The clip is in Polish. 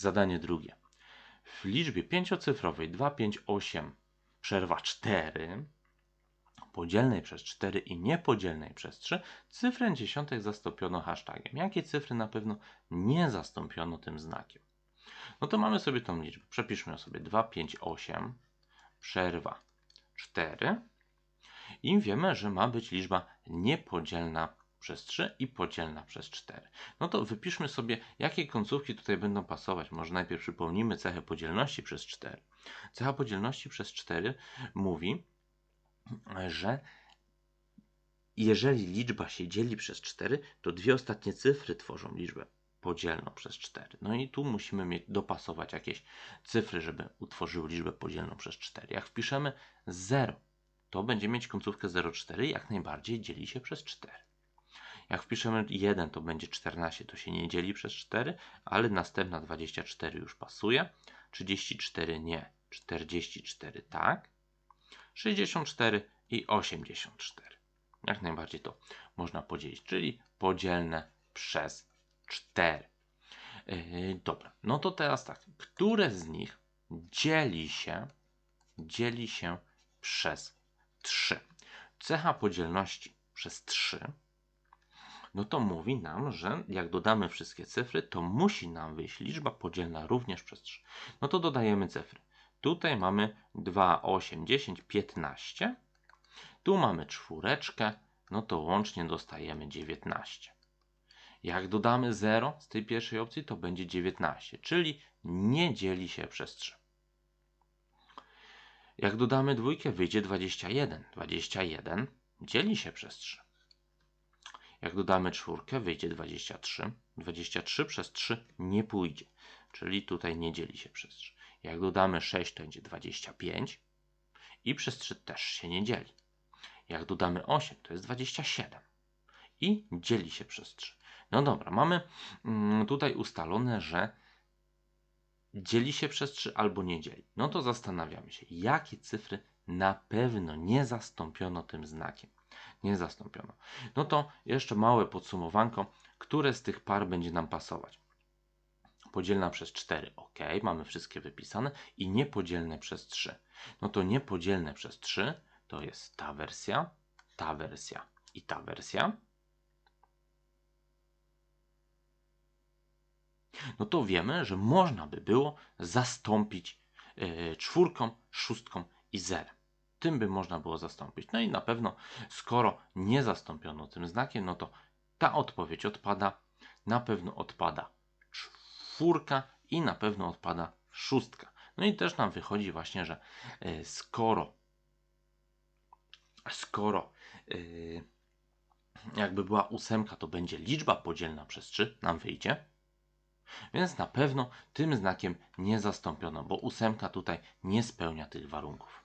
Zadanie drugie. W liczbie pięciocyfrowej 258 przerwa 4 podzielnej przez 4 i niepodzielnej przez 3 cyfrę dziesiątek zastąpiono hashtagiem. Jakie cyfry na pewno nie zastąpiono tym znakiem? No to mamy sobie tą liczbę. Przepiszmy sobie 258 przerwa 4 i wiemy, że ma być liczba niepodzielna przez 3 i podzielna przez 4. No to wypiszmy sobie, jakie końcówki tutaj będą pasować. Może najpierw przypomnimy cechę podzielności przez 4. Cecha podzielności przez 4 mówi, że jeżeli liczba się dzieli przez 4, to dwie ostatnie cyfry tworzą liczbę podzielną przez 4. No i tu musimy mieć, dopasować jakieś cyfry, żeby utworzyły liczbę podzielną przez 4. Jak wpiszemy 0, to będzie mieć końcówkę 0,4, jak najbardziej dzieli się przez 4. Jak wpiszemy 1, to będzie 14, to się nie dzieli przez 4, ale następna 24 już pasuje. 34 nie, 44 tak, 64 i 84. Jak najbardziej to można podzielić, czyli podzielne przez 4. Yy, dobra, no to teraz tak, które z nich dzieli się, dzieli się przez 3? Cecha podzielności przez 3 no to mówi nam, że jak dodamy wszystkie cyfry, to musi nam wyjść liczba podzielna również przez 3. No to dodajemy cyfry. Tutaj mamy 2, 8, 10, 15. Tu mamy czwóreczkę, no to łącznie dostajemy 19. Jak dodamy 0 z tej pierwszej opcji, to będzie 19, czyli nie dzieli się przez 3. Jak dodamy dwójkę, wyjdzie 21. 21 dzieli się przez 3. Jak dodamy czwórkę, wyjdzie 23. 23 przez 3 nie pójdzie, czyli tutaj nie dzieli się przez 3. Jak dodamy 6, to będzie 25 i przez 3 też się nie dzieli. Jak dodamy 8, to jest 27 i dzieli się przez 3. No dobra, mamy mm, tutaj ustalone, że dzieli się przez 3 albo nie dzieli. No to zastanawiamy się, jakie cyfry na pewno nie zastąpiono tym znakiem. Nie zastąpiono. No to jeszcze małe podsumowanko, które z tych par będzie nam pasować. Podzielna przez 4, ok, mamy wszystkie wypisane i niepodzielne przez 3. No to niepodzielne przez 3 to jest ta wersja, ta wersja i ta wersja. No to wiemy, że można by było zastąpić yy, czwórką, szóstką i zerem. Tym by można było zastąpić. No i na pewno, skoro nie zastąpiono tym znakiem, no to ta odpowiedź odpada. Na pewno odpada czwórka i na pewno odpada szóstka. No i też nam wychodzi właśnie, że yy, skoro skoro yy, jakby była ósemka, to będzie liczba podzielna przez 3, nam wyjdzie. Więc na pewno tym znakiem nie zastąpiono, bo ósemka tutaj nie spełnia tych warunków.